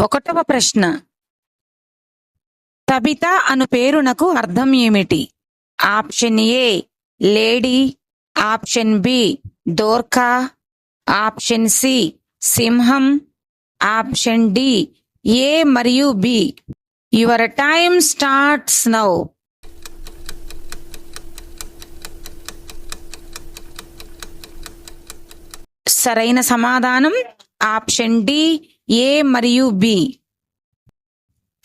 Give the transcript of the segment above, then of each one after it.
ఒకటవ ప్రశ్న. తబిత అను పేరునకు అర్థం ఏమిటి? Option A lady. Option B Dorka. Option C సింహం. ఆప్షన్ డి ఏ మరియు B. Your time starts now. సరైన సమాధానం ఆప్షన్ డి ఏ మరియు బి?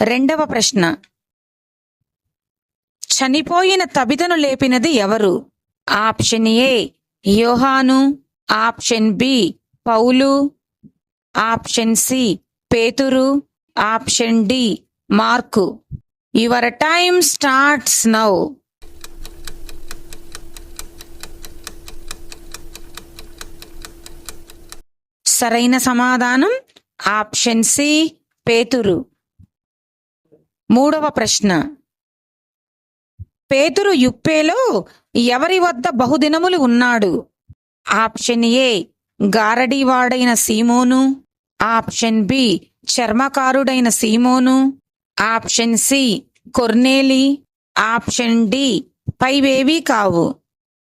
రెండవ ప్రశ్న. చనిపోయిన తబితను లేపినది ఎవరు? ఆప్షన్ ఏ యోహాను. ఆప్షన్ బి పౌలు. ఆప్షన్ సి పేతురు. Option D mark. Your time starts now. సరైన సమాధానం? ఆప్షన్ సి పేతురు. మూడవ ప్రశ్న. పేతురు యుప్పేలో ఎవరి వద్ద బహుదినములు ఉన్నాడు? ఆప్షన్ ఏ గారడీవాడైన సీమోను. ఆప్షన్ బి చర్మకారుడైన సీమోను. ఆప్షన్ సి కొర్నేలి. ఆప్షన్ డి పైవేవీ కావు.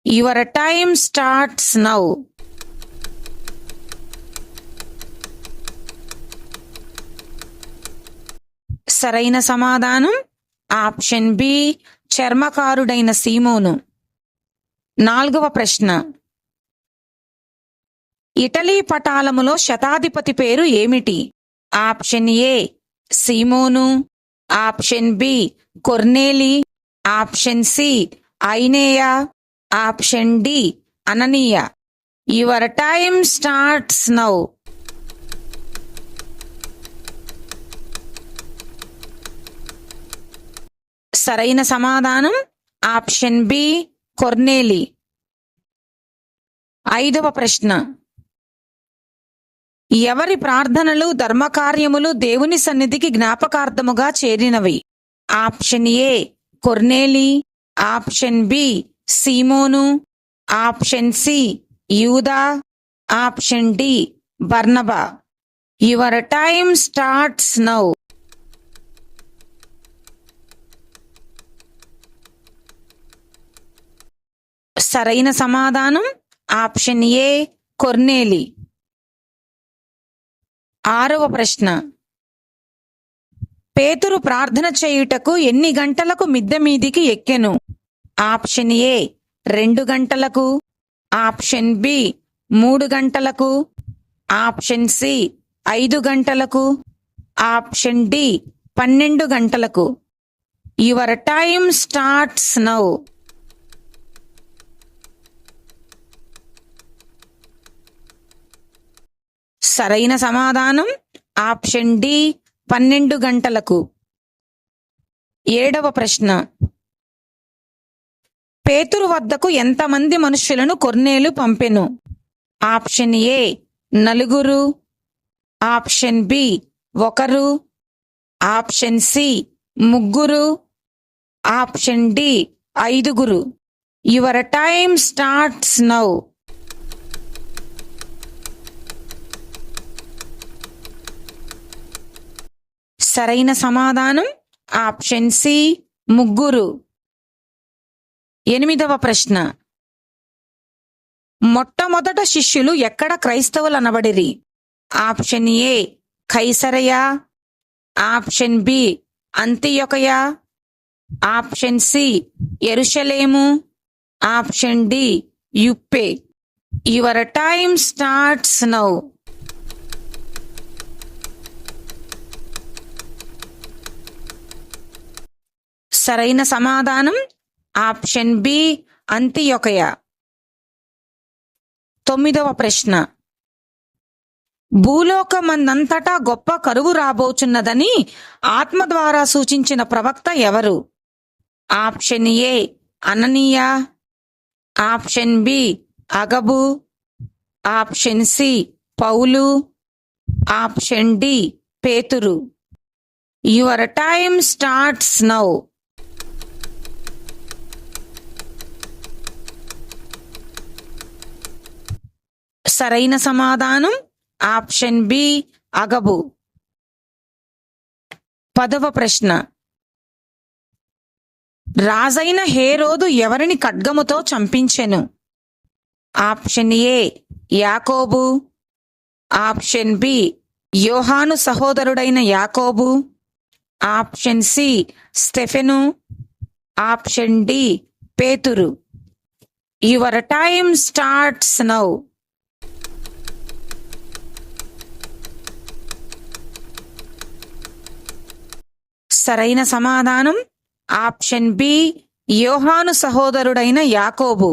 యువర్ టైమ్ స్టార్ట్స్ నౌ సరైన సమాధానం? ఆప్షన్ బి చర్మకారుడైన సీమోను. నాలుగవ ప్రశ్న. ఇటలీ పటాలములో శతాధిపతి పేరు ఏమిటి? ఆప్షన్ ఏ సీమోను. ఆప్షన్ బి కొర్నేలి. ఆప్షన్ సి ఐనేయా. ఆప్షన్ డి అననీయ. యువర్ టైమ్ స్టార్ట్స్ నౌ సరైన సమాధానం? ఆప్షన్ బి కొర్నేలి. ఐదవ ప్రశ్న. ఎవరి ప్రార్థనలు ధర్మకార్యములు దేవుని సన్నిధికి జ్ఞాపకార్థముగా చేరినవి? ఆప్షన్ ఏ కొర్నేలి. ఆప్షన్ బి సీమోను. ఆప్షన్ సి యూదా. Option D Barnabas. Your time starts now. సరైన సమాధానం? ఆప్షన్ ఏ కొర్నేలి. ఆరవ ప్రశ్న. పేతురు ప్రార్థన చేయుటకు ఎన్ని గంటలకు మిద్దె మీదికి ఎక్కెను? ఆప్షన్ ఏ రెండు గంటలకు. ఆప్షన్ బి మూడు గంటలకు. ఆప్షన్ సి ఐదు గంటలకు. ఆప్షన్ డి పన్నెండు గంటలకు. Your time starts now. సరైన సమాధానం ఆప్షన్ డి పన్నెండు గంటలకు. ఏడవ ప్రశ్న. పేతురు వద్దకు ఎంతమంది మనుష్యులను కొర్నేలు పంపెను? ఆప్షన్ ఏ నలుగురు. ఆప్షన్ బి ఒకరు. ఆప్షన్ సి ముగ్గురు. ఆప్షన్ డి ఐదుగురు. యువర్ టైమ్ స్టార్ట్స్ నౌ సరైన సమాధానం? ఆప్షన్ సి ముగ్గురు. ఎనిమిదవ ప్రశ్న. మొట్టమొదట శిష్యులు ఎక్కడ క్రైస్తవులు అనబడిరి? ఆప్షన్ ఏ కైసరయ. ఆప్షన్ బి అంతియొకయా. ఆప్షన్ సి ఎరుషలేము. Option D యుప్పే. Your time starts now. సరైన సమాధానం. ఆప్షన్ బి అంత్యొకయ. తొమ్మిదవ ప్రశ్న. భూలోకమందంతటా గొప్ప కరువు రాబోచున్నదని ఆత్మ ద్వారా సూచించిన ప్రవక్త ఎవరు? ఆప్షన్ ఏ అననీయ. ఆప్షన్ బి అగబు. ఆప్షన్ సి పౌలు. ఆప్షన్ డి పేతురు. Your time starts now. సరైన సమాధానం? ఆప్షన్ బి అగబు. పదవ ప్రశ్న. రాజైన హేరోదు ఎవరిని ఖడ్గముతో చంపించెను? ఆప్షన్ ఏ యాకోబు. ఆప్షన్ బి యోహాను సహోదరుడైన యాకోబు. Option C Stephen. Option D పేతురు. యువర్ టైమ్ స్టార్ట్స్ నౌ సరైన సమాధానం? ఆప్షన్ బి యోహాను సహోదరుడైన యాకోబు.